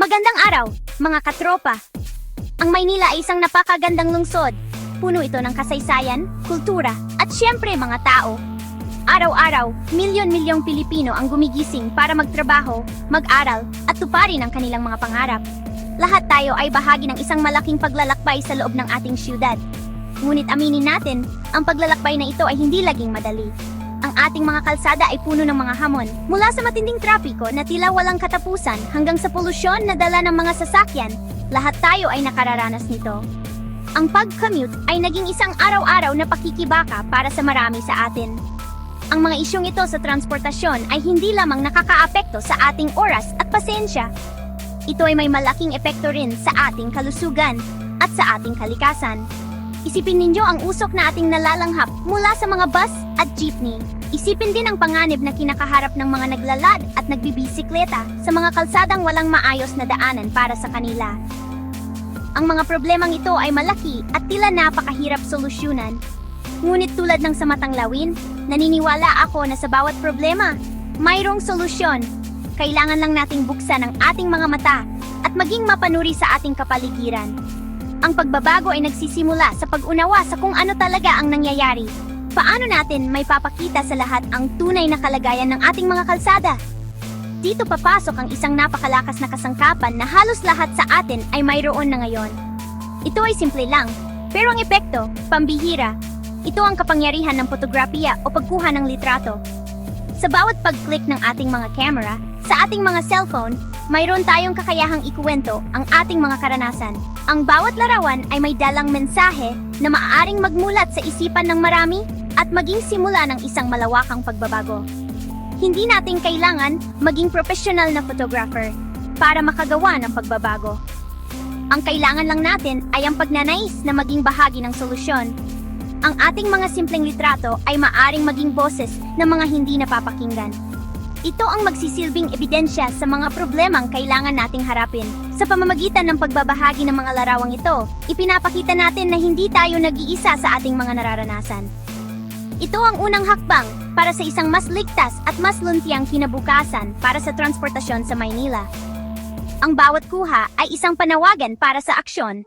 Magandang araw, mga katropa. Ang Maynila ay isang napakagandang lungsod. Puno ito ng kasaysayan, kultura, at syempre mga tao. Araw-araw, milyon-milyong Pilipino ang gumigising para magtrabaho, mag-aral, at tuparin ang kanilang mga pangarap. Lahat tayo ay bahagi ng isang malaking paglalakbay sa loob ng ating syudad. Ngunit aminin natin, ang paglalakbay na ito ay hindi laging madali. Ang ating mga kalsada ay puno ng mga hamon, mula sa matinding trapiko na tila walang katapusan hanggang sa polusyon na dala ng mga sasakyan, lahat tayo ay nakararanas nito. Ang pag-commute ay naging isang araw-araw na pakikibaka para sa marami sa atin. Ang mga isyong ito sa transportasyon ay hindi lamang nakakaapekto sa ating oras at pasensya. Ito ay may malaking epekto rin sa ating kalusugan at sa ating kalikasan. Isipin ninyo ang usok na ating nalalanghap mula sa mga bus at jeepney. Isipin din ang panganib na kinakaharap ng mga naglalad at nagbibisikleta sa mga kalsadang walang maayos na daanan para sa kanila. Ang mga problemang ito ay malaki at tila napakahirap solusyonan. Ngunit tulad ng sa matanglawin, naniniwala ako na sa bawat problema, mayroong solusyon. Kailangan lang nating buksan ang ating mga mata at maging mapanuri sa ating kapaligiran. Ang pagbabago ay nagsisimula sa pag-unawa sa kung ano talaga ang nangyayari. Paano natin may papakita sa lahat ang tunay na kalagayan ng ating mga kalsada? Dito papasok ang isang napakalakas na kasangkapan na halos lahat sa atin ay mayroon na ngayon. Ito ay simple lang, pero ang epekto, pambihira. Ito ang kapangyarihan ng fotografiya o pagkuha ng litrato. Sa bawat pag-click ng ating mga camera, sa ating mga cellphone, mayroon tayong kakayahang ikuwento ang ating mga karanasan. Ang bawat larawan ay may dalang mensahe na maaaring magmulat sa isipan ng marami at maging simula ng isang malawakang pagbabago. Hindi natin kailangan maging professional na photographer para makagawa ng pagbabago. Ang kailangan lang natin ay ang pagnanais na maging bahagi ng solusyon. Ang ating mga simpleng litrato ay maaring maging boses ng mga hindi napapakinggan. Ito ang magsisilbing ebidensya sa mga problemang kailangan nating harapin. Sa pamamagitan ng pagbabahagi ng mga larawang ito, ipinapakita natin na hindi tayo nag-iisa sa ating mga nararanasan. Ito ang unang hakbang para sa isang mas ligtas at mas luntiang kinabukasan para sa transportasyon sa Maynila. Ang bawat kuha ay isang panawagan para sa aksyon.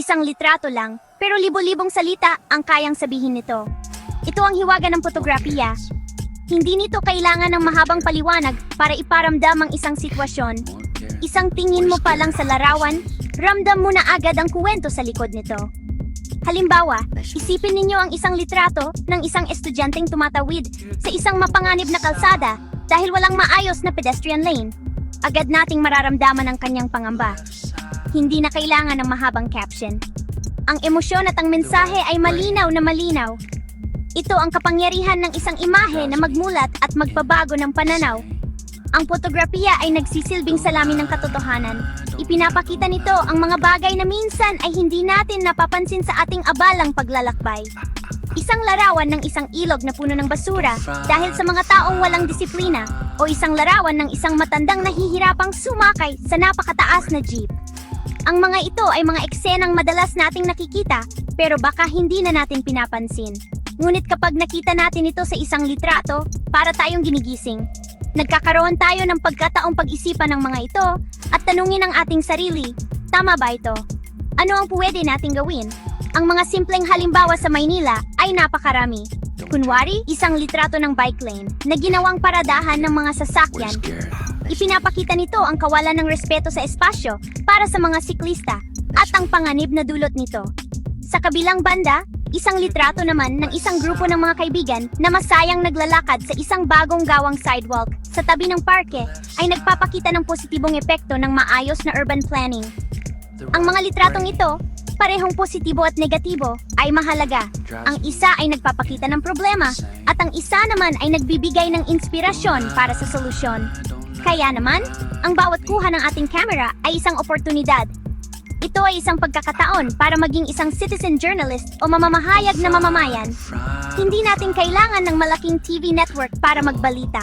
Isang litrato lang, pero libo-libong salita ang kayang sabihin nito. Ito ang hiwaga ng fotografiya. Hindi nito kailangan ng mahabang paliwanag para iparamdam ang isang sitwasyon. Isang tingin mo pa lang sa larawan, ramdam mo na agad ang kuwento sa likod nito. Halimbawa, isipin ninyo ang isang litrato ng isang estudyanteng tumatawid sa isang mapanganib na kalsada dahil walang maayos na pedestrian lane. Agad nating mararamdaman ang kanyang pangamba. Hindi na kailangan ng mahabang caption. Ang emosyon at ang mensahe ay malinaw na malinaw. Ito ang kapangyarihan ng isang imahe na magmulat at magbabago ng pananaw. Ang fotografiya ay nagsisilbing salamin ng katotohanan. Ipinapakita nito ang mga bagay na minsan ay hindi natin napapansin sa ating abalang paglalakbay. Isang larawan ng isang ilog na puno ng basura dahil sa mga taong walang disiplina o isang larawan ng isang matandang nahihirapang sumakay sa napakataas na jeep. Ang mga ito ay mga eksenang madalas nating nakikita pero baka hindi na natin pinapansin. Ngunit kapag nakita natin ito sa isang litrato, para tayong ginigising. Nagkakaroon tayo ng pagkataong pag-isipan ng mga ito at tanungin ang ating sarili, tama ba ito? Ano ang pwede nating gawin? Ang mga simpleng halimbawa sa Maynila ay napakarami. Kunwari, isang litrato ng bike lane na ginawang paradahan ng mga sasakyan Ipinapakita nito ang kawalan ng respeto sa espasyo para sa mga siklista at ang panganib na dulot nito. Sa kabilang banda, isang litrato naman ng isang grupo ng mga kaibigan na masayang naglalakad sa isang bagong gawang sidewalk sa tabi ng parke ay nagpapakita ng positibong epekto ng maayos na urban planning. Ang mga litratong ito, parehong positibo at negatibo, ay mahalaga. Ang isa ay nagpapakita ng problema at ang isa naman ay nagbibigay ng inspirasyon para sa solusyon. Kaya naman, ang bawat kuha ng ating camera ay isang oportunidad. Ito ay isang pagkakataon para maging isang citizen journalist o mamamahayag na mamamayan. Hindi natin kailangan ng malaking TV network para magbalita.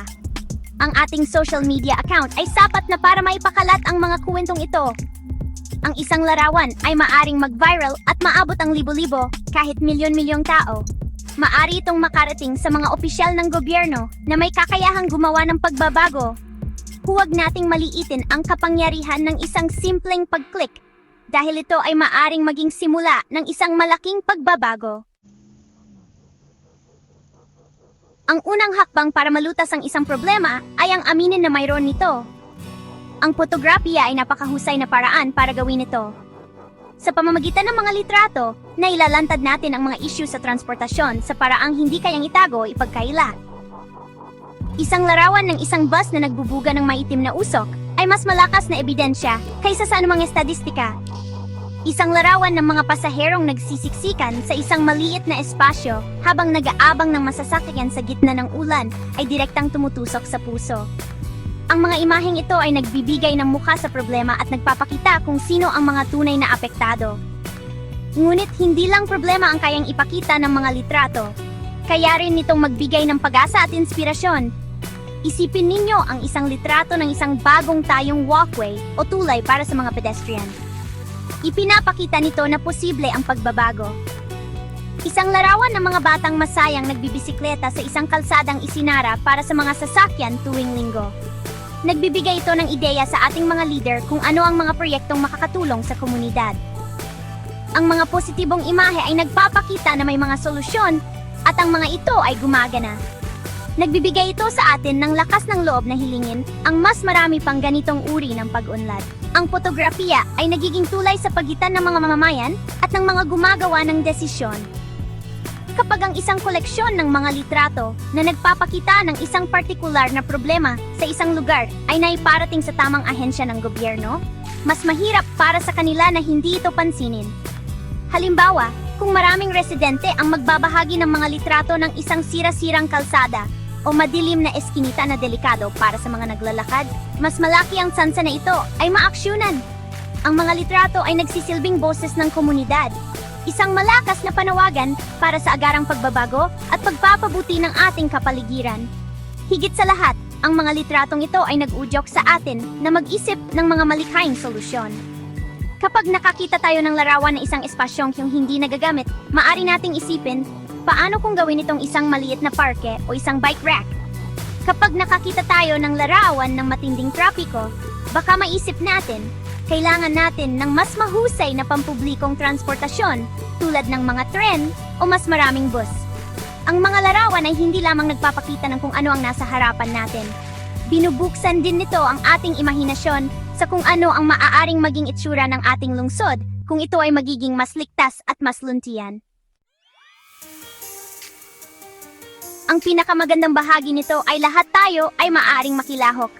Ang ating social media account ay sapat na para maipakalat ang mga kuwentong ito. Ang isang larawan ay maaring mag-viral at maabot ang libo-libo kahit milyon-milyong tao. Maari itong makarating sa mga opisyal ng gobyerno na may kakayahang gumawa ng pagbabago huwag nating maliitin ang kapangyarihan ng isang simpleng pag-click dahil ito ay maaring maging simula ng isang malaking pagbabago. Ang unang hakbang para malutas ang isang problema ay ang aminin na mayroon nito. Ang fotografiya ay napakahusay na paraan para gawin ito. Sa pamamagitan ng mga litrato, nailalantad natin ang mga issue sa transportasyon sa paraang hindi kayang itago ipagkaila. Isang larawan ng isang bus na nagbubuga ng maitim na usok ay mas malakas na ebidensya kaysa sa anumang estadistika. Isang larawan ng mga pasaherong nagsisiksikan sa isang maliit na espasyo habang nag-aabang ng masasakyan sa gitna ng ulan ay direktang tumutusok sa puso. Ang mga imaheng ito ay nagbibigay ng mukha sa problema at nagpapakita kung sino ang mga tunay na apektado. Ngunit hindi lang problema ang kayang ipakita ng mga litrato. Kaya rin nitong magbigay ng pag-asa at inspirasyon. Isipin ninyo ang isang litrato ng isang bagong tayong walkway o tulay para sa mga pedestrian. Ipinapakita nito na posible ang pagbabago. Isang larawan ng mga batang masayang nagbibisikleta sa isang kalsadang isinara para sa mga sasakyan tuwing linggo. Nagbibigay ito ng ideya sa ating mga leader kung ano ang mga proyektong makakatulong sa komunidad. Ang mga positibong imahe ay nagpapakita na may mga solusyon at ang mga ito ay gumagana. Nagbibigay ito sa atin ng lakas ng loob na hilingin ang mas marami pang ganitong uri ng pag-unlad. Ang fotografiya ay nagiging tulay sa pagitan ng mga mamamayan at ng mga gumagawa ng desisyon. Kapag ang isang koleksyon ng mga litrato na nagpapakita ng isang partikular na problema sa isang lugar ay naiparating sa tamang ahensya ng gobyerno, mas mahirap para sa kanila na hindi ito pansinin. Halimbawa, kung maraming residente ang magbabahagi ng mga litrato ng isang sira-sirang kalsada o madilim na eskinita na delikado para sa mga naglalakad, mas malaki ang sansa na ito ay maaksyonan. Ang mga litrato ay nagsisilbing boses ng komunidad, isang malakas na panawagan para sa agarang pagbabago at pagpapabuti ng ating kapaligiran. Higit sa lahat, ang mga litratong ito ay nag-udyok sa atin na mag-isip ng mga malikhaing solusyon. Kapag nakakita tayo ng larawan ng isang espasyong yung hindi nagagamit, maari nating isipin, paano kung gawin itong isang maliit na parke o isang bike rack? Kapag nakakita tayo ng larawan ng matinding trapiko, baka maisip natin, kailangan natin ng mas mahusay na pampublikong transportasyon tulad ng mga tren o mas maraming bus. Ang mga larawan ay hindi lamang nagpapakita ng kung ano ang nasa harapan natin. Binubuksan din nito ang ating imahinasyon sa kung ano ang maaaring maging itsura ng ating lungsod kung ito ay magiging mas ligtas at mas luntian. Ang pinakamagandang bahagi nito ay lahat tayo ay maaaring makilahok.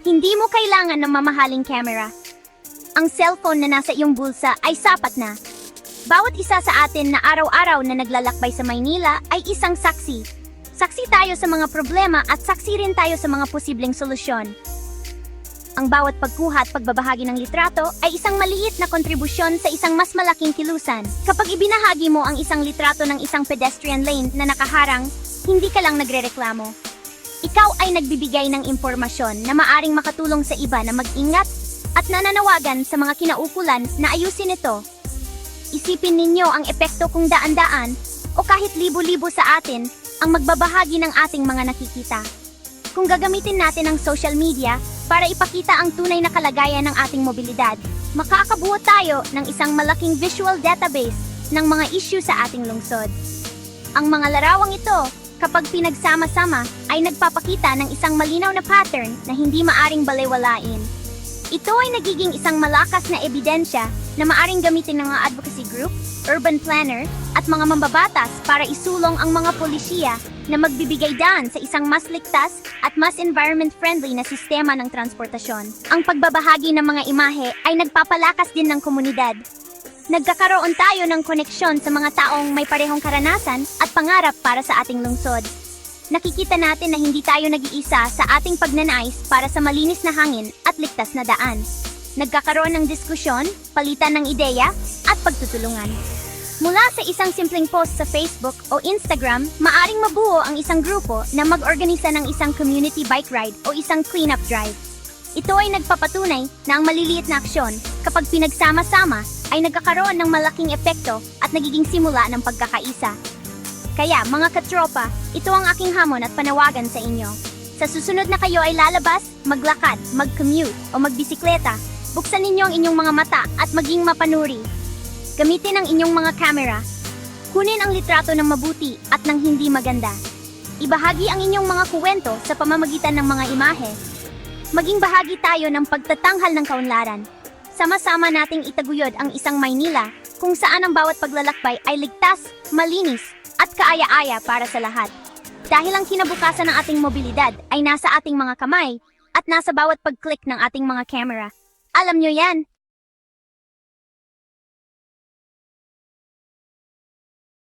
Hindi mo kailangan ng mamahaling camera. Ang cellphone na nasa iyong bulsa ay sapat na. Bawat isa sa atin na araw-araw na naglalakbay sa Maynila ay isang saksi. Saksi tayo sa mga problema at saksi rin tayo sa mga posibleng solusyon. Ang bawat pagkuha at pagbabahagi ng litrato ay isang maliit na kontribusyon sa isang mas malaking kilusan. Kapag ibinahagi mo ang isang litrato ng isang pedestrian lane na nakaharang, hindi ka lang nagrereklamo. Ikaw ay nagbibigay ng impormasyon na maaring makatulong sa iba na mag-ingat at nananawagan sa mga kinaukulan na ayusin ito. Isipin ninyo ang epekto kung daan-daan o kahit libo-libo sa atin ang magbabahagi ng ating mga nakikita. Kung gagamitin natin ang social media para ipakita ang tunay na kalagayan ng ating mobilidad, makakabuo tayo ng isang malaking visual database ng mga issue sa ating lungsod. Ang mga larawang ito, kapag pinagsama-sama, ay nagpapakita ng isang malinaw na pattern na hindi maaring balewalain. Ito ay nagiging isang malakas na ebidensya na maaring gamitin ng mga advocacy group, urban planner, at mga mambabatas para isulong ang mga polisiya na magbibigay daan sa isang mas ligtas at mas environment-friendly na sistema ng transportasyon. Ang pagbabahagi ng mga imahe ay nagpapalakas din ng komunidad. Nagkakaroon tayo ng koneksyon sa mga taong may parehong karanasan at pangarap para sa ating lungsod. Nakikita natin na hindi tayo nag-iisa sa ating pagnanais para sa malinis na hangin at ligtas na daan. Nagkakaroon ng diskusyon, palitan ng ideya, at pagtutulungan. Mula sa isang simpleng post sa Facebook o Instagram, maaring mabuo ang isang grupo na mag-organisa ng isang community bike ride o isang cleanup drive. Ito ay nagpapatunay na ang maliliit na aksyon, kapag pinagsama-sama, ay nagkakaroon ng malaking epekto at nagiging simula ng pagkakaisa. Kaya mga katropa, ito ang aking hamon at panawagan sa inyo. Sa susunod na kayo ay lalabas, maglakad, mag-commute, o magbisikleta, buksan ninyo ang inyong mga mata at maging mapanuri. Gamitin ang inyong mga camera. Kunin ang litrato ng mabuti at ng hindi maganda. Ibahagi ang inyong mga kuwento sa pamamagitan ng mga imahe. Maging bahagi tayo ng pagtatanghal ng kaunlaran. Sama-sama nating itaguyod ang isang Maynila kung saan ang bawat paglalakbay ay ligtas, malinis, at kaaya-aya para sa lahat. Dahil ang kinabukasan ng ating mobilidad ay nasa ating mga kamay at nasa bawat pag-click ng ating mga camera. Alam nyo yan,